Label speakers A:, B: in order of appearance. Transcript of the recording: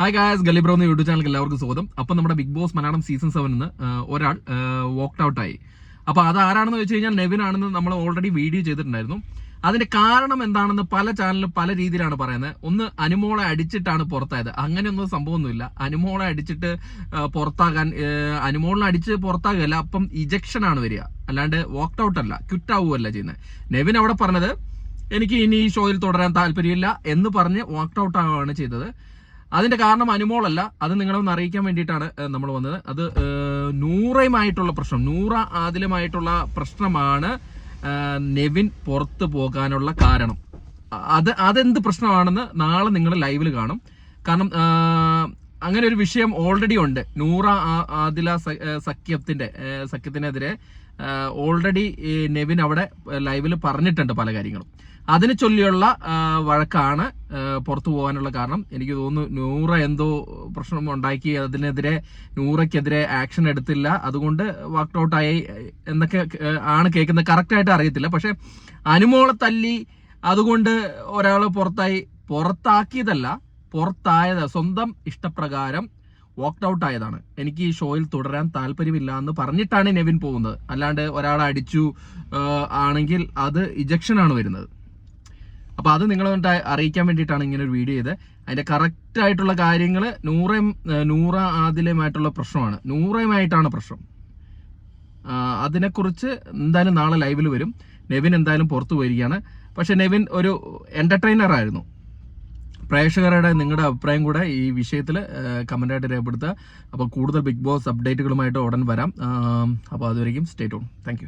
A: Hi guys ഗലിബ്രോ എന്ന YouTube ചാനലിൽ എല്ലാവർക്കും സ്വാഗതം. അപ്പം നമ്മുടെ ബിഗ് ബോസ് മലയാളം സീസൺ സെവനിൽ നിന്ന് ഒരാൾ വോക്ക്ഡ് ഔട്ട് ആയി. അപ്പോൾ അത് ആരാണെന്ന് വെച്ച് കഴിഞ്ഞാൽ നെവിൻ ആണെന്ന് നമ്മൾ ഓൾറെഡി വീഡിയോ ചെയ്തിട്ടുണ്ടായിരുന്നു. അതിന്റെ കാരണം എന്താണെന്ന് പല ചാനലിലും പല രീതിയിലാണ് പറയുന്നത്. ഒന്ന് അനുമോളെ അടിച്ചിട്ടാണ് പുറത്തായത്. അങ്ങനെയൊന്നും സംഭവമൊന്നുമില്ല. അനുമോളെ അടിച്ചിട്ട് പുറത്താകാൻ അനുമോളിനെ അടിച്ച് പുറത്താകുകയല്ല അപ്പം ഇജക്ഷൻ ആണ് വരിക. അല്ലാണ്ട് വോക്ക്ഡ് ഔട്ട് അല്ല ക്വിറ്റ് ആവുകയല്ല ചെയ്യുന്നത്. നെവിൻ അവിടെ പറഞ്ഞത് എനിക്ക് ഇനി ഈ ഷോയിൽ തുടരാൻ താല്പര്യമില്ല എന്ന് പറഞ്ഞ് വാക്ട് ഔട്ട് ആവുകയാണ് ചെയ്തത്. അതിന്റെ കാരണം അനുമോളല്ല. അത് നിങ്ങളെ ഒന്ന് അറിയിക്കാൻ വേണ്ടിയിട്ടാണ് നമ്മൾ വന്നത്. അത് നൂറയുമായിട്ടുള്ള പ്രശ്നം നൂറ ആദിലമായിട്ടുള്ള പ്രശ്നമാണ് നെവിൻ പുറത്തു പോകാനുള്ള കാരണം. അത് അതെന്ത് പ്രശ്നമാണെന്ന് നാളെ നിങ്ങൾ ലൈവിൽ കാണും. കാരണം അങ്ങനെ ഒരു വിഷയം ഓൾറെഡി ഉണ്ട്. നൂറ ആദില സഖ്യത്തിന്റെ സഖ്യത്തിനെതിരെ ഓൾറെഡി നെവിൻ അവിടെ ലൈവിൽ പറഞ്ഞിട്ടുണ്ട് പല കാര്യങ്ങളും. അതിനെ ചൊല്ലിയുള്ള വഴക്കാണ് പുറത്തു പോകാനുള്ള കാരണം. എനിക്ക് തോന്നുന്നു നൂറ എന്തോ പ്രശ്നം ഉണ്ടാക്കി അതിനെതിരെ നൂറയ്ക്കെതിരെ ആക്ഷൻ എടുത്തില്ല. അതുകൊണ്ട് വാക്ക് ഔട്ടായി എന്നൊക്കെ ആണ് കേൾക്കുന്നത്. കറക്റ്റായിട്ട് അറിയത്തില്ല. പക്ഷെ അനുമോളെ തല്ലി അതുകൊണ്ട് ഒരാൾ പുറത്തായി പുറത്താക്കിയതല്ല പുറത്തായത് സ്വന്തം ഇഷ്ടപ്രകാരം വാക്ട് ഔട്ട് ആയതാണ് എനിക്ക് ഈ ഷോയിൽ തുടരാൻ താല്പര്യമില്ല എന്ന് പറഞ്ഞിട്ടാണ് നെവിൻ പോകുന്നത്. അല്ലാണ്ട് ഒരാൾ അടിച്ചു ആണെങ്കിൽ അത് ഇജക്ഷൻ ആണ് വരുന്നത്. അപ്പൊ അത് നിങ്ങളെ അറിയിക്കാൻ വേണ്ടിയിട്ടാണ് ഇങ്ങനെ ഒരു വീഡിയോ ചെയ്ത് അതിന്റെ കറക്റ്റ് ആയിട്ടുള്ള കാര്യങ്ങൾ നൂറേം നൂറ ആദിലയുമായിട്ടുള്ള പ്രശ്നമാണ്. നൂറയുമായിട്ടാണ് പ്രശ്നം. അതിനെക്കുറിച്ച് എന്തായാലും നാളെ ലൈവിൽ വരും. നെവിൻ എന്തായാലും പുറത്തു പോയിരിക്കുകയാണ്. പക്ഷേ നെവിൻ ഒരു എന്റർടൈനർ ആയിരുന്നു. പ്രേക്ഷകരുടെ നിങ്ങളുടെ അഭിപ്രായം കൂടെ ഈ വിഷയത്തിൽ കമന്റായിട്ട് രേഖപ്പെടുത്തുക. അപ്പോൾ കൂടുതൽ ബിഗ് ബോസ് അപ്ഡേറ്റുകളുമായിട്ട് ഉടൻ വരാം. അപ്പോൾ അതുവരെയും സ്റ്റേ ഓൺ താങ്ക്